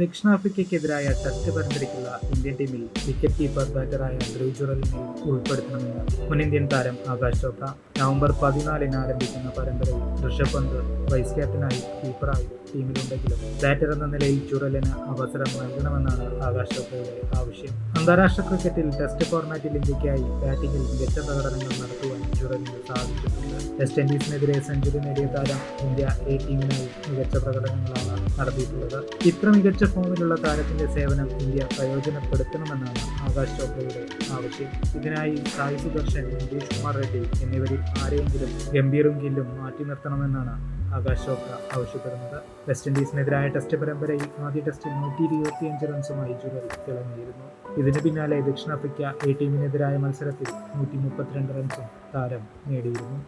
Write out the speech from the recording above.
ദക്ഷിണാഫ്രിക്കയ്ക്കെതിരായ test പരമ്പരയ്ക്കുള്ള Indian ടീമിൽ wicket keeper ബാറ്ററായ ധ്രുവ് ജുറലിനെ ഉൾപ്പെടുത്തണമെന്ന് മുൻ ഇന്ത്യൻ താരം ആകാശ് ചോപ്ര നവംബർ പതിനാലിന് ആരംഭിക്കുന്ന പരമ്പരയിൽ ഋഷഭ് പന്ത് വൈസ് ക്യാപ്റ്റനായി കീപ്പറായി ടീമിലുണ്ടെങ്കിലും ബാറ്റർ എന്ന നിലയിൽ ചുരലിന് അവസരം നൽകണമെന്നാണ് ആകാശ് ആവശ്യം. അന്താരാഷ്ട്ര ക്രിക്കറ്റിൽ ടെസ്റ്റ് ഫോർമാറ്റിൽ ഇന്ത്യക്കായി ബാറ്റിംഗിൽ മികച്ച പ്രകടനങ്ങൾ നടത്തുവാൻ ചുരലിന് സാധിച്ചിട്ടുണ്ട്. വെസ്റ്റ് ഇൻഡീസിനെതിരെ സെഞ്ചുറി നേടിയ താരം ഇന്ത്യ എ ടീമിനായി മികച്ച പ്രകടനങ്ങളാണ് നടത്തിയിട്ടുള്ളത്. ഇത്ര മികച്ച ഫോമിലുള്ള താരത്തിന്റെ സേവനം ഇന്ത്യ പ്രയോജനപ്പെടുത്തണമെന്നാണ് ആകാശ് ചോപ്രയുടെ ആവശ്യം. ഇതിനായി സായി സുദർശൻ നിതീഷ് കുമാർ റെഡ്ഡി എന്നിവരിൽ ആരെയെങ്കിലും ഗംഭീറും ഗില്ലും മാറ്റി നിർത്തണമെന്നാണ് ആകാശ് ചോപ്ര ആവശ്യപ്പെടുന്നത്. വെസ്റ്റ് ഇൻഡീസിനെതിരായ ടെസ്റ്റ് പരമ്പരയിൽ ആദ്യ ടെസ്റ്റിൽ നൂറ്റി ഇരുപത്തിയഞ്ച് റൺസുമായി ജുറൽ തിളങ്ങിയിരുന്നു ഇതിന് പിന്നാലെ ദക്ഷിണാഫ്രിക്ക എ ടീമിനെതിരായ മത്സരത്തിൽ നൂറ്റി മുപ്പത്തിരണ്ട് റൺസും താരം നേടിയിരുന്നു.